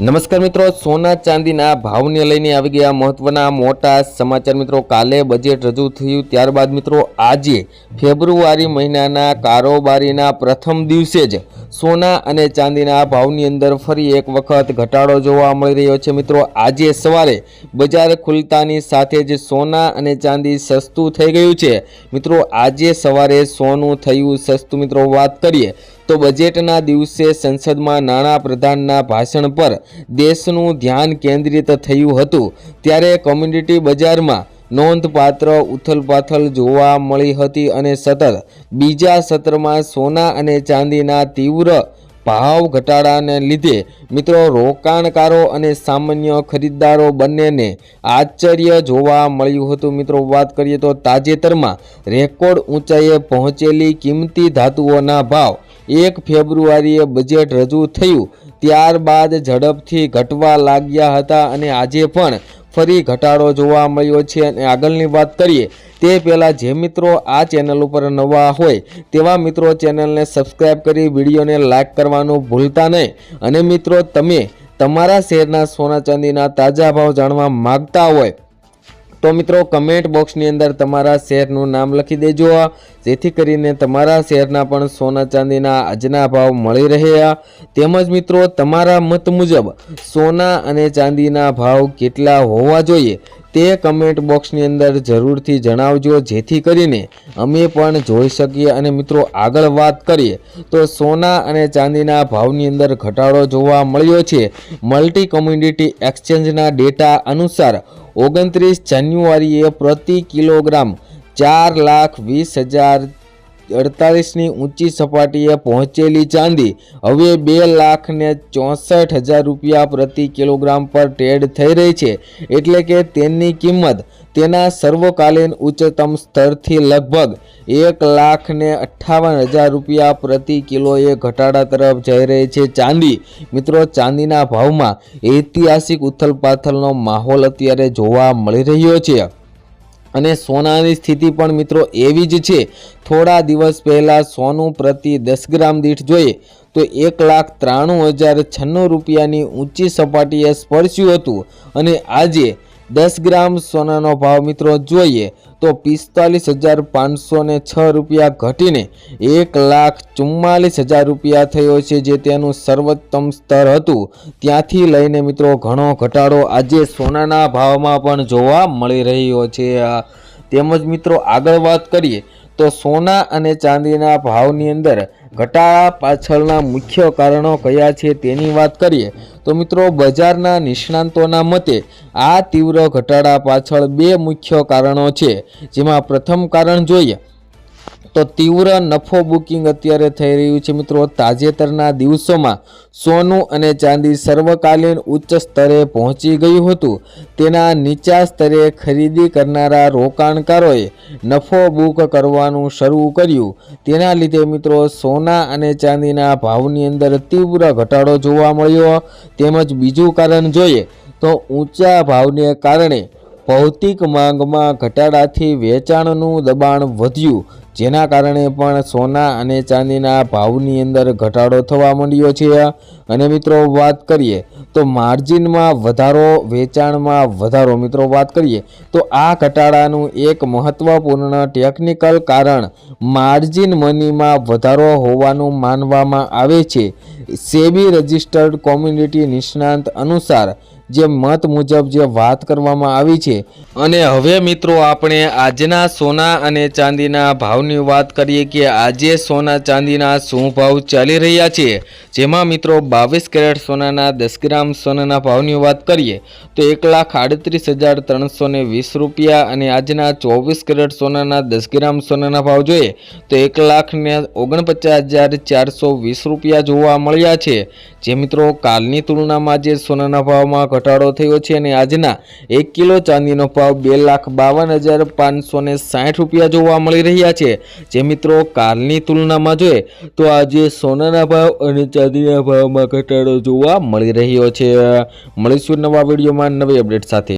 નમસ્કાર મિત્રો, સોના ચાંદીના ભાવને લઈને આવી ગયા મહત્વના મોટા સમાચાર મિત્રો. કાલે બજેટ રજૂ થયું, ત્યારબાદ મિત્રો આજે ફેબ્રુઆરી મહિનાના કારોબારીના પ્રથમ દિવસે જ સોના અને ચાંદીના ભાવની અંદર ફરી એક વખત ઘટાડો જોવા મળી રહ્યો છે મિત્રો. આજે સવારે બજાર ખુલતાની સાથે જ સોના અને ચાંદી સસ્તું થઈ ગયું છે. મિત્રો, આજે સવારે સોનું થયું સસ્તું. મિત્રો, વાત કરીએ તો બજેટના દિવસે સંસદમાં નાણાં પ્રધાનના ભાષણ પર દેશનું ધ્યાન કેન્દ્રિત થયું હતું. ત્યારે કોમ્યુનિટી બજારમાં નોંધપાત્ર ઉથલપાથલ જોવા મળી હતી અને સતત બીજા સત્રમાં સોના અને ચાંદીના તીવ્ર ભાવ ઘટાડાને લીધે મિત્રો રોકાણકારો અને સામાન્ય ખરીદદારો બંનેને આશ્ચર્ય જોવા મળ્યું હતું. મિત્રો વાત કરીએ તો તાજેતરમાં રેકોર્ડ ઊંચાઈએ પહોંચેલી કિંમતી ધાતુઓના ભાવ એક ફેબ્રુઆરીએ બજેટ રજૂ થયું. ત્યારબાદ ઝડપથી ઘટવા લાગ્યા હતા અને આજે પણ ફરી ઘટાડો જોવા મળ્યો છે અને આગળની વાત કરીએ, તે પહેલાં જે મિત્રો આ ચેનલ ઉપર નવા હોય, તેવા મિત્રો ચેનલને સબસ્ક્રાઈબ કરી વિડીયોને લાઇક કરવાનું ભૂલતા નહીં. અને મિત્રો, તમે તમારા શહેરના સોના ચાંદીના તાજા ભાવ જાણવા માગતા હોય તો મિત્રો કમેન્ટ બોક્સની અંદર તમારા શહેરનું નામ લખી દેજો. જેથી કરીને તમારા શહેરના પણ સોના ચાંદીના આજના ભાવ મળી રહ્યા તેમજ મિત્રો, તમારા મત મુજબ સોના અને ચાંદીના ભાવ કેટલા હોવા જોઈએ? તે કમેન્ટ બોક્સની અંદર જરૂરથી જણાવજો, જેથી કરીને અમે પણ જોઈ શકીએ અને મિત્રો આગળ વાત કરીએ. તો સોના અને ચાંદીના ભાવની અંદર ઘટાડો જોવા મળ્યો છે. મલ્ટી કોમ્યુનિટી એક્સચેન્જના ડેટા અનુસાર ઓગણત્રીસ જાન્યુઆરીએ પ્રતિ કિલોગ્રામ ચાર લાખ વીસ હજાર અડતાલીસની ઊંચી સપાટીએ પહોંચેલી ચાંદી. હવે બે લાખ ને ચોસઠ હજાર રૂપિયા પ્રતિ કિલોગ્રામ પર ટ્રેડ થઈ રહી છે. એટલે કે તેની કિંમત તેના સર્વકાલીન ઉચ્ચતમ સ્તરથી લગભગ એક લાખ ને અઠ્ઠાવન હજાર રૂપિયા પ્રતિ કિલોએ ઘટાડા તરફ જઈ રહી છે ચાંદી. મિત્રો, ચાંદીના ભાવમાં ઐતિહાસિક ઉથલપાથલનો માહોલ અત્યારે જોવા મળી રહ્યો છે. અને સોનાની સ્થિતિ પણ મિત્રો એવી જ છે. થોડા દિવસ પહેલાં સોનું પ્રતિ દસ ગ્રામ દીઠ જોઈએ તો એક લાખ ત્રાણું હજાર છન્નું રૂપિયાની ઊંચી સપાટીએ સ્પર્શ્યું હતું અને આજે દસ ગ્રામ સોનાનો ભાવ મિત્રો જોઈએ તો પિસ્તાલીસ હજાર પાંચસો ને છ રૂપિયા ઘટીને એક લાખ ચુમ્માલીસ હજાર રૂપિયા થયો છે જે તેનું સર્વોત્તમ સ્તર હતું. ત્યાંથી લઈને મિત્રો ઘણો ઘટાડો આજે સોનાના ભાવમાં પણ જોવા મળી રહ્યો છે. તેમજ મિત્રો આગળ વાત કરીએ, તો સોના અને ચાંદીના ભાવની અંદર ઘટાડા પાછળના મુખ્ય કારણો કયા છે તેની વાત કરીએ, તો મિત્રો બજારના નિષ્ણાંતોના મતે આ તીવ્ર ઘટાડા પાછળ બે મુખ્ય કારણો છે. જેમાં પ્રથમ કારણ જોઈએ તો તીવ્ર નફો બુકિંગ અત્યારે થઈ રહ્યું છે. મિત્રો, તાજેતરના દિવસોમાં સોનું અને ચાંદી સર્વકાલીન ઉચ્ચ સ્તરે પહોંચી ગયું હતું. તેના નીચા સ્તરે ખરીદી કરનારા રોકાણકારોએ નફો બુક કરવાનું શરૂ કર્યું. તેના લીધે મિત્રો, સોના અને ચાંદીના ભાવની અંદર તીવ્ર ઘટાડો જોવા મળ્યો. તેમજ બીજું કારણ જોઈએ તો ઊંચા ભાવને કારણે ભૌતિક માંગમાં ઘટાડાથી વેચાણનું દબાણ વધ્યું, જેના કારણે પણ સોના અને ચાંદીના ભાવની અંદર ઘટાડો થવા માંડ્યો છે. અને મિત્રો, વાત કરીએ તો માર્જિનમાં વધારો, વેચાણમાં વધારો. મિત્રો, વાત કરીએ તો આ ઘટાડાનું એક મહત્વપૂર્ણ ટેકનિકલ કારણ માર્જિન મનીમાં વધારો હોવાનું માનવામાં આવે છે. સેબી રજિસ્ટર્ડ કોમ્યુનિટી નિષ્ણાંત અનુસાર જે મત મુજબ જે વાત કરવામાં આવી છે. અને હવે મિત્રો આપણે આજના સોના અને ચાંદીના ભાવની વાત કરીએ કે આજે સોના ચાંદીના શું ભાવ ચાલી રહ્યા છે. જેમાં મિત્રો બાવીસ કેરેટ સોનાના દસ ગ્રામ સોનાના ભાવની વાત કરીએ, તો એક લાખ આડત્રીસ હજાર ત્રણસો વીસ રૂપિયા અને આજના ચોવીસ કેરેટ સોનાના દસ ગ્રામ સોનાના ભાવ જોઈએ, તો એક લાખ ને ઓગણપચાસ હજાર ચારસો વીસ રૂપિયા જોવા મળ્યા છે. જે મિત્રો કાલની તુલનામાં જે સોનાના ભાવમાં ઘટાડો થયો છે અને આજના એક કિલો ચાંદીનો ભાવ બે લાખ બાવન હજાર પાંચસો ને સાઠ રૂપિયા જોવા મળી રહ્યા છે. જે મિત્રો કાલની તુલનામાં જોઈએ તો આજે સોનાના ભાવ અને ચાંદીના ભાવમાં ઘટાડો જોવા મળી રહ્યો છે. મળીશું નવા વિડીયોમાં નવી અપડેટ સાથે.